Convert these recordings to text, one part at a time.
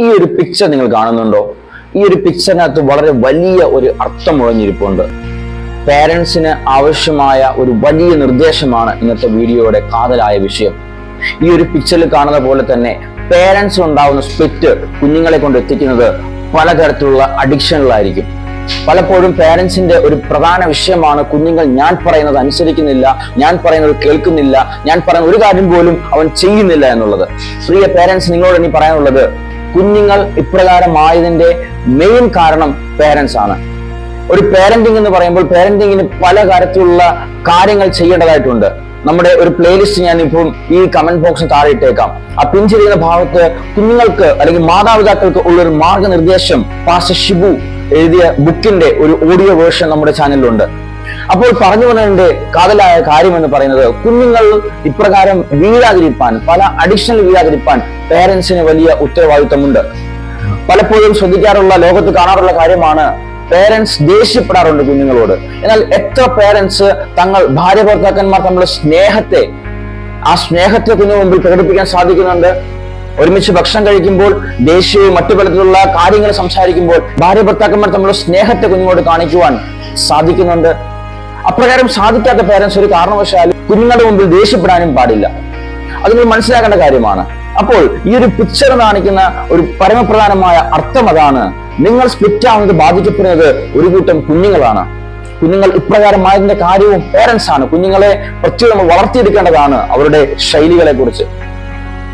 ഈ ഒരു പിക്ചർ നിങ്ങൾ കാണുന്നുണ്ടോ? ഈ ഒരു പിക്ചറിനകത്ത് വളരെ വലിയ ഒരു അർത്ഥം മുഴഞ്ഞിരിപ്പുണ്ട് പേരൻസിന് ആവശ്യമായ ഒരു വലിയ നിർദ്ദേശമാണ് ഇന്നത്തെ വീഡിയോയുടെ കാതലായ വിഷയം. ഈ ഒരു പിക്ചറിൽ കാണുന്ന പോലെ തന്നെ പേരൻസ് ഉണ്ടാവുന്ന സ്പിറ്റ് കുഞ്ഞുങ്ങളെ കൊണ്ട് എത്തിക്കുന്നത് പലതരത്തിലുള്ള അഡിക്ഷനുകളായിരിക്കും പലപ്പോഴും പേരൻസിന്റെ ഒരു പ്രധാന വിഷയമാണ് കുഞ്ഞുങ്ങൾ ഞാൻ പറയുന്നത് അനുസരിക്കുന്നില്ല ഞാൻ പറയുന്നത് കേൾക്കുന്നില്ല ഞാൻ പറയുന്ന ഒരു കാര്യം പോലും അവൻ ചെയ്യുന്നില്ല എന്നുള്ളത്. പ്രിയ പേരൻസ് നിങ്ങളോട് ഇനി പറയാനുള്ളത് കുഞ്ഞുങ്ങൾ ഇപ്രകാരമായതിന്റെ മെയിൻ കാരണം പേരൻസ് ആണ്. ഒരു പേരന്റിംഗ് എന്ന് പറയുമ്പോൾ പേരന്റിങ്ങിന് പല തരത്തിലുള്ള കാര്യങ്ങൾ ചെയ്യേണ്ടതായിട്ടുണ്ട്. നമ്മുടെ ഒരു പ്ലേലിസ്റ്റ് ഞാൻ ഇപ്പം ഈ കമന്റ് ബോക്സ് താഴെ ഇട്ടേക്കാം. ആ പിൻ ചെയ്യുന്ന ഭാഗത്ത് കുഞ്ഞുങ്ങൾക്ക് അല്ലെങ്കിൽ മാതാപിതാക്കൾക്ക് ഉള്ള ഒരു മാർഗനിർദ്ദേശം പാസ്റ്റർ ഷിബു എഴുതിയ ബുക്കിന്റെ ഒരു ഓഡിയോ വേർഷൻ നമ്മുടെ ചാനലിലുണ്ട് അപ്പോൾ പറഞ്ഞു വന്നതിന്റെ കാതലായ കാര്യം എന്ന് പറയുന്നത് കുഞ്ഞുങ്ങൾ ഇപ്രകാരം വീഴാതിരിപ്പാൻ പല അഡിഷണൽ വീഴാതിരിപ്പാൻ പേരൻസിന് വലിയ ഉത്തരവാദിത്വമുണ്ട് പലപ്പോഴും ശ്രദ്ധിക്കാറുള്ള ലോകത്ത് കാണാറുള്ള കാര്യമാണ് പേരൻസ് ദേഷ്യപ്പെടാറുണ്ട് കുഞ്ഞുങ്ങളോട്. എന്നാൽ എത്ര പേരൻസ് തങ്ങൾ ഭാര്യ ഭർത്താക്കന്മാർ തമ്മിലുള്ള സ്നേഹത്തെ ആ സ്നേഹത്തെ കുഞ്ഞു മുമ്പിൽ പ്രകടിപ്പിക്കാൻ സാധിക്കുന്നുണ്ട്. ഒരുമിച്ച് ഭക്ഷണം കഴിക്കുമ്പോൾ ദേഷ്യവും മറ്റു പലത്തിലുള്ള കാര്യങ്ങൾ സംസാരിക്കുമ്പോൾ ഭാര്യ ഭർത്താക്കന്മാർ തമ്മിലുള്ള സ്നേഹത്തെ കുഞ്ഞുങ്ങളോട് കാണിക്കുവാൻ സാധിക്കുന്നുണ്ട്. അപ്രകാരം സാധിക്കാത്ത പേരൻസ് ഒരു കാരണവശാലും കുഞ്ഞുങ്ങളുടെ മുമ്പിൽ ദേഷ്യപ്പെടാനും പാടില്ല. അത് നിങ്ങൾ മനസ്സിലാക്കേണ്ട കാര്യമാണ്. അപ്പോൾ ഈ ഒരു പിക്ചർ കാണിക്കുന്ന ഒരു പരമപ്രധാനമായ അർത്ഥം അതാണ് നിങ്ങൾ സ്പ്ലിറ്റ് ആവുന്നത് ബാധിക്കപ്പെടുന്നത് ഒരു കൂട്ടം കുഞ്ഞുങ്ങളാണ്. കുഞ്ഞുങ്ങൾ ഇപ്രകാരമായതിന്റെ കാര്യവും പേരൻസ് ആണ്. കുഞ്ഞുങ്ങളെ പ്രത്യേകം വളർത്തിയെടുക്കേണ്ടതാണ് അവരുടെ ശൈലികളെ കുറിച്ച്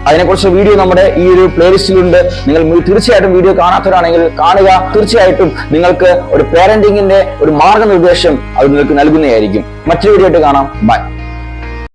അതിനെക്കുറിച്ച് വീഡിയോ നമ്മുടെ ഈ ഒരു പ്ലേലിസ്റ്റിലുണ്ട് നിങ്ങൾ തീർച്ചയായിട്ടും വീഡിയോ കാണാത്തവരാണെങ്കിൽ കാണുക. തീർച്ചയായിട്ടും നിങ്ങൾക്ക് ഒരു പേരന്റിങ്ങിന്റെ ഒരു മാർഗനിർദ്ദേശം അത് നിങ്ങൾക്ക് നൽകുന്നതായിരിക്കും. മറ്റൊരു വീഡിയോ ആയിട്ട് കാണാം. ബൈ